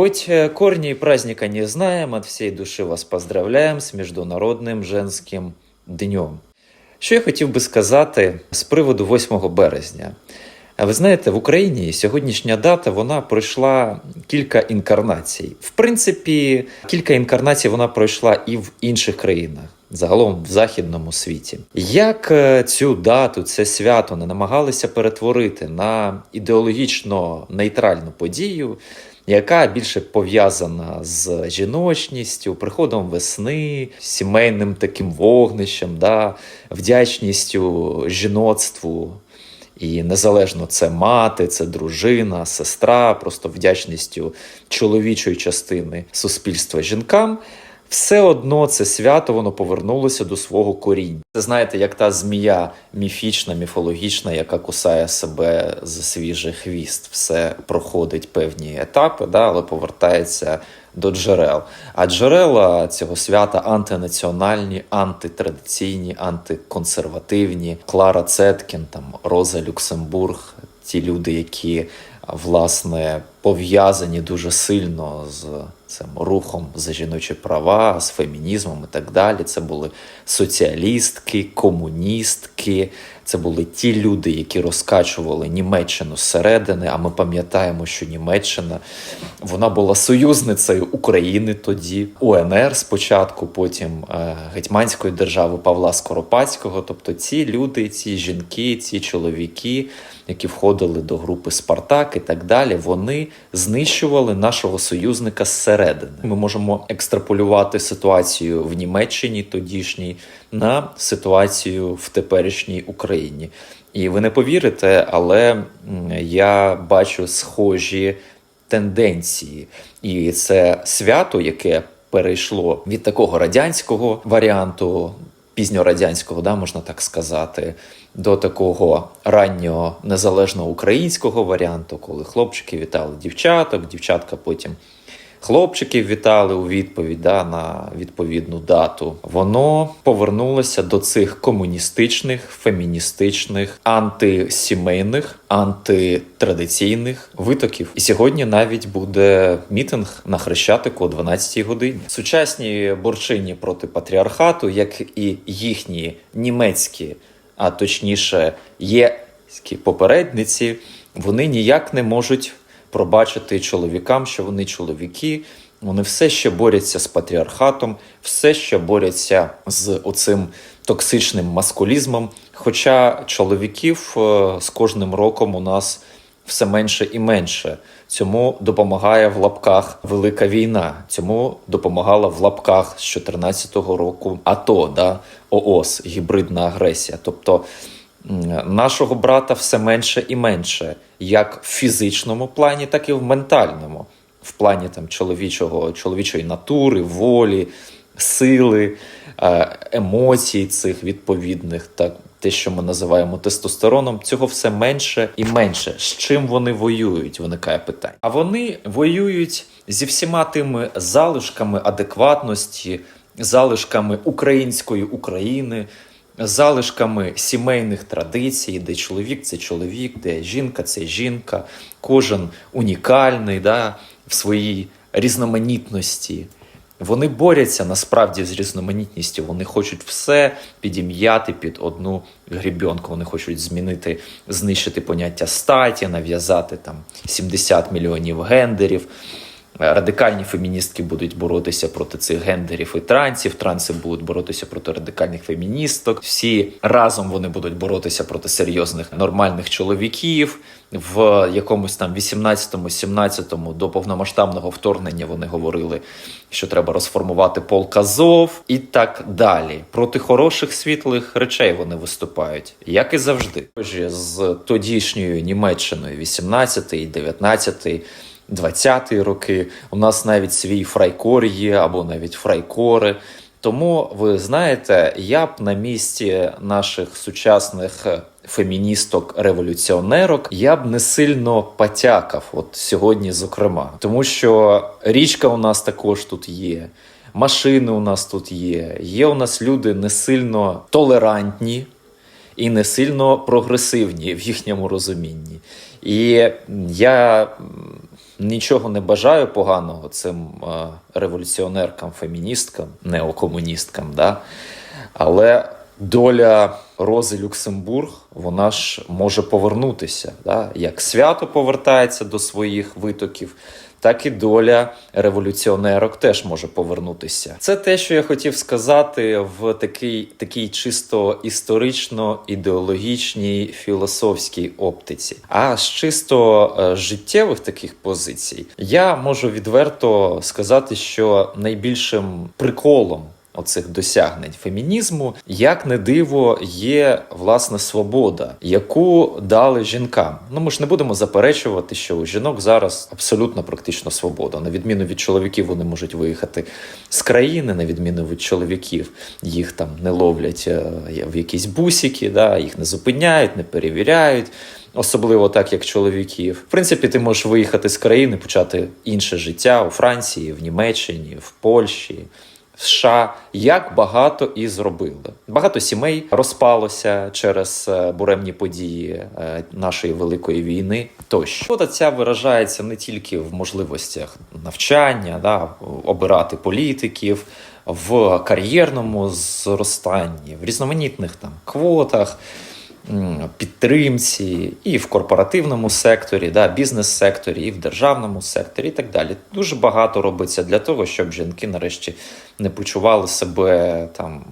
Хоть э, корни праздника не знаем, от всей души вас поздравляем з Міжнародним женським днем. Що я хотів би сказати з приводу 8 березня. Ви знаєте, в Україні сьогоднішня дата вона пройшла кілька інкарнацій. В принципі, кілька інкарнацій вона пройшла і в інших країнах, загалом в західному світі. Як е, цю дату, це свято не намагалися перетворити на ідеологічно нейтральну подію, яка більше пов'язана з жіночністю, приходом весни, сімейним таким вогнищем, да, вдячністю жіноцтву. І незалежно це мати, це дружина, сестра, просто вдячністю чоловічої частини суспільства жінкам. Все одно це свято воно повернулося до свого коріння. Це знаєте, як та змія міфічна, міфологічна, яка кусає себе за свіжий хвіст. Все проходить певні етапи, да, але повертається до джерел. А джерела цього свята антинаціональні, антитрадиційні, антиконсервативні. Клара Цеткін, там Роза Люксембург, ті люди, які власне пов'язані дуже сильно з цим рухом за жіночі права, з фемінізмом і так далі. Це були соціалістки, комуністки. Це були ті люди, які розкачували Німеччину зсередини. А ми пам'ятаємо, що Німеччина вона була союзницею України тоді, УНР спочатку, потім е, Гетьманської держави Павла Скоропадського. Тобто ці люди, ці жінки, ці чоловіки, які входили до групи Спартак і так далі, вони знищували нашого союзника зсередини. Ми можемо екстраполювати ситуацію в Німеччині тодішній на ситуацію в теперішній Україні. І ви не повірите, але я бачу схожі тенденції. І це свято, яке перейшло від такого радянського варіанту, пізньорадянського, да, можна так сказати, до такого раннього незалежного українського варіанту, коли хлопчики вітали дівчаток, дівчатка потім. Хлопчиків вітали у відповідь да, на відповідну дату. Воно повернулося до цих комуністичних, феміністичних, антисімейних, антитрадиційних витоків. І сьогодні навіть буде мітинг на Хрещатику о 12-й годині. Сучасні борчині проти патріархату, як і їхні німецькі, а точніше, єські попередниці, вони ніяк не можуть пробачити чоловікам, що вони чоловіки. Вони все ще борються з патріархатом, все ще борються з оцим токсичним маскулізмом. Хоча чоловіків е, з кожним роком у нас все менше і менше. Цьому допомагає в лапках велика війна. Цьому допомагала в лапках з 2014 року АТО, да, ООС, гібридна агресія. Тобто нашого брата все менше і менше, як в фізичному плані, так і в ментальному, в плані там чоловічого, чоловічої натури, волі, сили, е, емоцій цих відповідних, так те, що ми називаємо тестостероном, цього все менше і менше. З чим вони воюють? Виникає питання. А вони воюють зі всіма тими залишками адекватності, залишками української України. Залишками сімейних традицій, де чоловік це чоловік, де жінка це жінка, кожен унікальний да, в своїй різноманітності. Вони борються насправді з різноманітністю. Вони хочуть все підім'яти під одну грібенку. Вони хочуть змінити, знищити поняття статі, нав'язати там 70 мільйонів гендерів. Радикальні феміністки будуть боротися проти цих гендерів і трансів. Транси будуть боротися проти радикальних феміністок. Всі разом вони будуть боротися проти серйозних нормальних чоловіків. В якомусь там 18-17 до повномасштабного вторгнення вони говорили, що треба розформувати полк Азов і так далі. Проти хороших світлих речей вони виступають, як і завжди. З тодішньою Німеччиною 18-й, 19-й 20-ті роки. У нас навіть свій фрайкор є, або навіть фрайкори. Тому ви знаєте, я б на місці наших сучасних феміністок-революціонерок я б не сильно потякав, от сьогодні, зокрема, тому що річка у нас також тут є. Машини у нас тут є. Є у нас люди не сильно толерантні і не сильно прогресивні в їхньому розумінні. І я нічого не бажаю поганого цим е, революціонеркам, феміністкам, неокомуністкам. Да? Але доля Рози Люксембург, вона ж може повернутися. Да? Як свято повертається до своїх витоків, так і доля революціонерок теж може повернутися. Це те, що я хотів сказати в такий, такій чисто історично-ідеологічній філософській оптиці. А з чисто е, життєвих таких позицій я можу відверто сказати, що найбільшим приколом оцих досягнень фемінізму, як не диво, є власне свобода, яку дали жінкам. Ну ми ж не будемо заперечувати, що у жінок зараз абсолютно практично свобода. На відміну від чоловіків, вони можуть виїхати з країни, на відміну від чоловіків, їх там не ловлять е, в якісь бусики, да, їх не зупиняють, не перевіряють. Особливо так, як чоловіків. В принципі, ти можеш виїхати з країни, почати інше життя у Франції, в Німеччині, в Польщі. США як багато і зробили. Багато сімей розпалося через е, буремні події е, нашої великої війни. Тощо та ця виражається не тільки в можливостях навчання, да, обирати політиків, в кар'єрному зростанні, в різноманітних там квотах. Підтримці і в корпоративному секторі, да, бізнес-секторі, і в державному секторі, і так далі. Дуже багато робиться для того, щоб жінки нарешті не почували себе там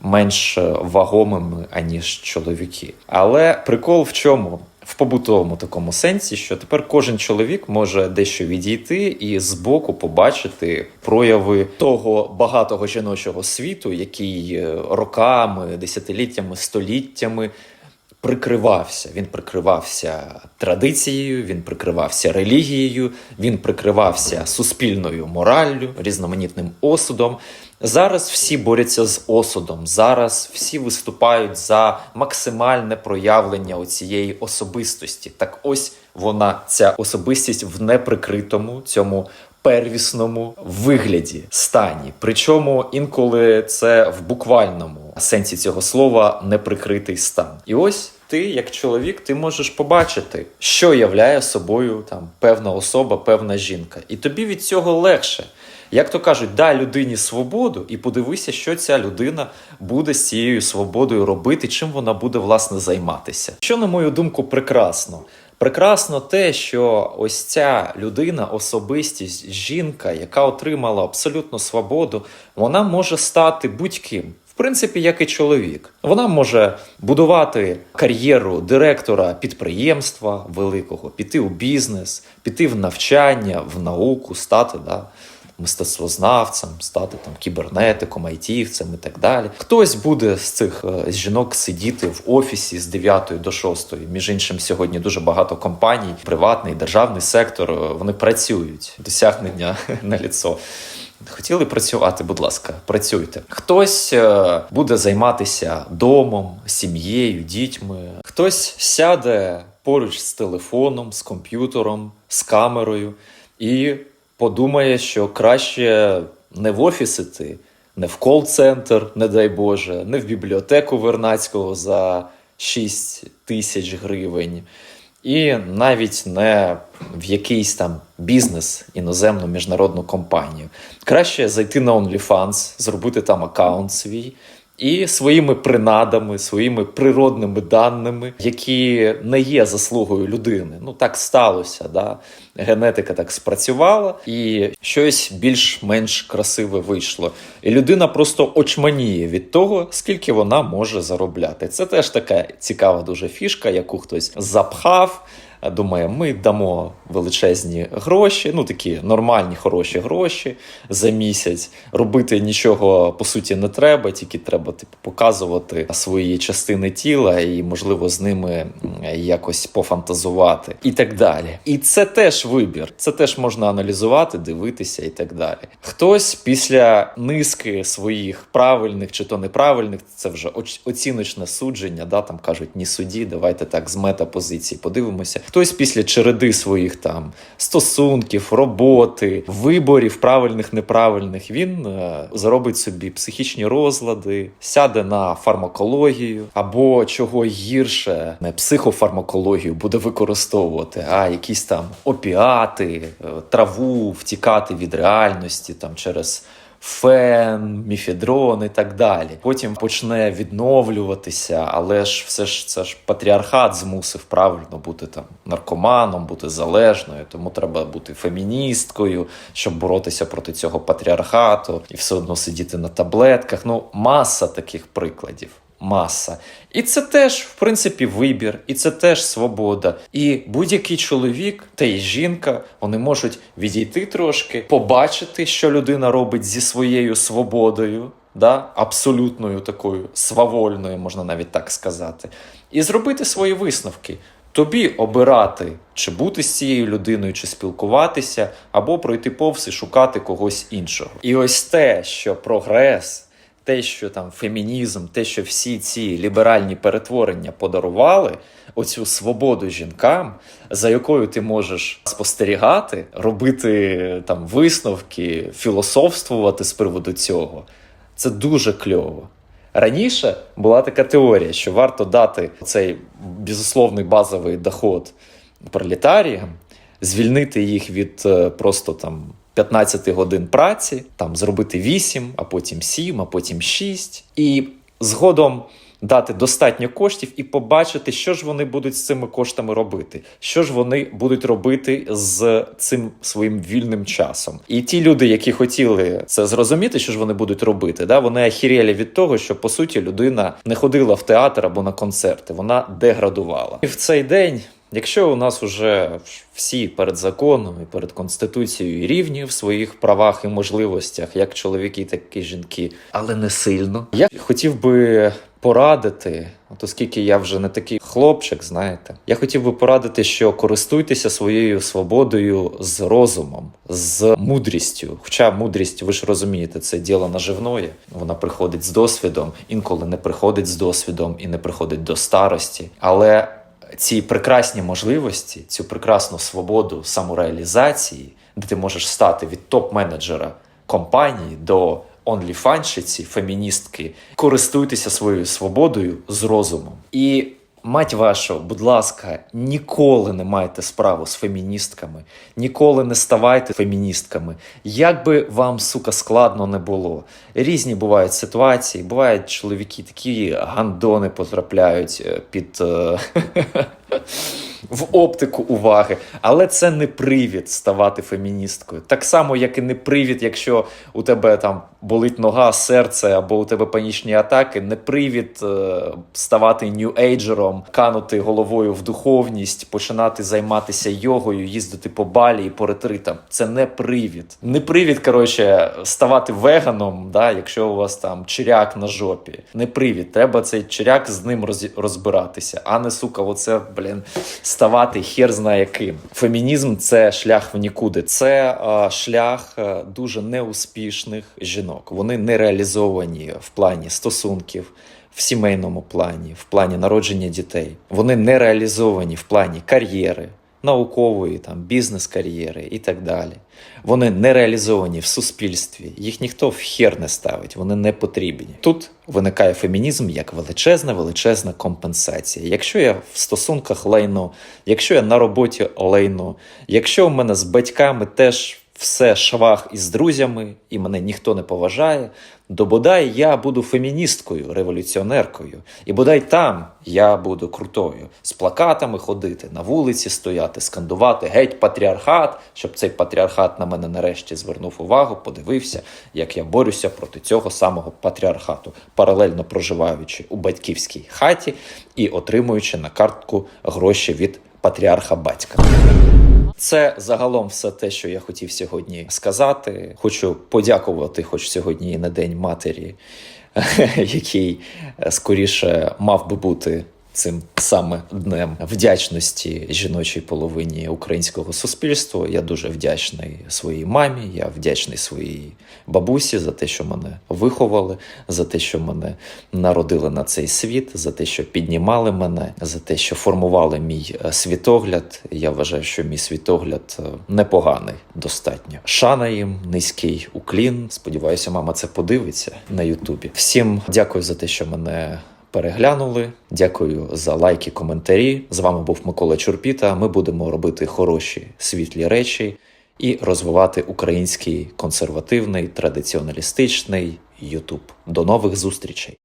менш вагомими, аніж чоловіки. Але прикол в чому? В побутовому такому сенсі, що тепер кожен чоловік може дещо відійти і збоку побачити прояви того багатого жіночого світу, який е, роками, десятиліттями, століттями прикривався. Він прикривався традицією, він прикривався релігією, він прикривався суспільною мораллю, різноманітним осудом. Зараз всі борються з осудом. Зараз всі виступають за максимальне проявлення оцієї особистості. Так ось вона, ця особистість в неприкритому цьому. Первісному вигляді стані, причому інколи це в буквальному сенсі цього слова неприкритий стан. І ось ти, як чоловік, ти можеш побачити, що являє собою там певна особа, певна жінка, і тобі від цього легше. Як то кажуть, дай людині свободу і подивися, що ця людина буде з цією свободою робити, чим вона буде власне займатися. Що, на мою думку, прекрасно. Прекрасно те, що ось ця людина, особистість, жінка, яка отримала абсолютну свободу, вона може стати будь-ким. Принципі, як і чоловік, вона може будувати кар'єру директора підприємства великого, піти у бізнес, піти в навчання, в науку, стати да, мистецтвознавцем, стати там кібернетиком, айтівцем і так далі. Хтось буде з цих е, жінок сидіти в офісі з 9 до 6. Між іншим, сьогодні дуже багато компаній, приватний, державний сектор, е, вони працюють. Досягнення на ліцо. Хотіли працювати, будь ласка, працюйте. Хтось е, буде займатися домом, сім'єю, дітьми. Хтось сяде поруч з телефоном, з комп'ютером, з камерою і подумає, що краще не в офіс іти, не в кол-центр, не дай Боже, не в бібліотеку Вернацького за 6 тисяч гривень. І навіть не в якийсь там бізнес, іноземну міжнародну компанію. Краще зайти на OnlyFans, зробити там аккаунт свій і своїми принадами, своїми природними даними, які не є заслугою людини. Ну так сталося. Да? Генетика так спрацювала, і щось більш-менш красиве вийшло. І людина просто очманіє від того, скільки вона може заробляти. Це теж така цікава дуже фішка, яку хтось запхав. Думає, ми дамо величезні гроші, ну такі нормальні, хороші гроші за місяць. Робити нічого по суті не треба, тільки треба типу, показувати свої частини тіла і, можливо, з ними якось пофантазувати і так далі. І це теж вибір. Це теж можна аналізувати, дивитися і так далі. Хтось після низки своїх правильних чи то неправильних, це вже оціночне судження. Да, там кажуть, ні суді, давайте так з метапозиції подивимося. Хтось після череди своїх там стосунків, роботи, виборів правильних, неправильних, він е, заробить собі психічні розлади, сяде на фармакологію або чого гірше, не психофармакологію буде використовувати, а якісь там опіати, е, траву, втікати від реальності там через. Фен, міфедрон і так далі. Потім почне відновлюватися, але ж все ж це ж патріархат змусив правильно бути там наркоманом, бути залежною. Тому треба бути феміністкою, щоб боротися проти цього патріархату і все одно сидіти на таблетках. Ну, маса таких прикладів. Маса. І це теж, в принципі, вибір, і це теж свобода. І будь-який чоловік та й жінка вони можуть відійти трошки, побачити, що людина робить зі своєю свободою, да? абсолютною такою свавольною, можна навіть так сказати, і зробити свої висновки. Тобі обирати, чи бути з цією людиною, чи спілкуватися, або пройти повз і шукати когось іншого. І ось те, що прогрес те, що там фемінізм, те, що всі ці ліберальні перетворення подарували, оцю свободу жінкам, за якою ти можеш спостерігати, робити там висновки, філософствувати з приводу цього, це дуже кльово. Раніше була така теорія, що варто дати цей безусловний базовий доход пролетаріям, звільнити їх від е, просто там 15 годин праці, там зробити 8, а потім 7, а потім 6. І згодом дати достатньо коштів і побачити, що ж вони будуть з цими коштами робити, що ж вони будуть робити з цим своїм вільним часом. І ті люди, які хотіли це зрозуміти, що ж вони будуть робити, да, вони ахірєлі від того, що по суті людина не ходила в театр або на концерти, вона деградувала. І в цей день. Якщо у нас вже всі перед законом і перед конституцією рівні в своїх правах і можливостях, як чоловіки, так і жінки, але не сильно, я хотів би порадити, от оскільки я вже не такий хлопчик, знаєте, я хотів би порадити, що користуйтеся своєю свободою з розумом, з мудрістю. Хоча мудрість, ви ж розумієте, це діло наживної, вона приходить з досвідом, інколи не приходить з досвідом і не приходить до старості, але ці прекрасні можливості, цю прекрасну свободу самореалізації, де ти можеш стати від топ-менеджера компанії до онліфанщиці, феміністки, користуйтеся своєю свободою з розумом. І Мать вашу, будь ласка, ніколи не майте справу з феміністками, ніколи не ставайте феміністками. Як би вам, сука, складно не було. Різні бувають ситуації, бувають чоловіки, такі гандони потрапляють е, під. В оптику уваги, але це не привід ставати феміністкою. Так само, як і не привід, якщо у тебе там болить нога, серце або у тебе панічні атаки, не привід е, ставати нью-ейджером, канути головою в духовність, починати займатися йогою, їздити по балі і по ретритам. Це не привід. Не привід, коротше, ставати веганом, да, якщо у вас там чиряк на жопі. Не привід. Треба цей чиряк з ним розбиратися, а не сука, оце, блін ставати хер знає яким. Фемінізм це шлях в нікуди. Це е, шлях а, дуже неуспішних жінок. Вони не реалізовані в плані стосунків. В сімейному плані, в плані народження дітей, вони не реалізовані в плані кар'єри, наукової, там бізнес-кар'єри і так далі. Вони не реалізовані в суспільстві, їх ніхто в хер не ставить, вони не потрібні. Тут виникає фемінізм як величезна, величезна компенсація. Якщо я в стосунках лайно, якщо я на роботі лайно, якщо в мене з батьками теж все швах із друзями, і мене ніхто не поважає, то бодай я буду феміністкою, революціонеркою, і бодай там я буду крутою, з плакатами ходити, на вулиці стояти, скандувати геть патріархат, щоб цей патріархат на мене нарешті звернув увагу, подивився, як я борюся проти цього самого патріархату, паралельно проживаючи у батьківській хаті і отримуючи на картку гроші від патріарха батька. Це загалом все те, що я хотів сьогодні сказати. Хочу подякувати, хоч сьогодні і на день матері, який скоріше мав би бути цим саме днем вдячності жіночій половині українського суспільства. Я дуже вдячний своїй мамі. Я вдячний своїй бабусі за те, що мене виховали, за те, що мене народили на цей світ, за те, що піднімали мене, за те, що формували мій е, світогляд. Я вважаю, що мій світогляд е, непоганий достатньо. Шана їм, низький уклін. Сподіваюся, мама це подивиться на Ютубі. Всім дякую за те, що мене. Переглянули, дякую за лайки, коментарі. З вами був Микола Чурпіта. Ми будемо робити хороші світлі речі і розвивати український консервативний традиціоналістичний Ютуб. До нових зустрічей!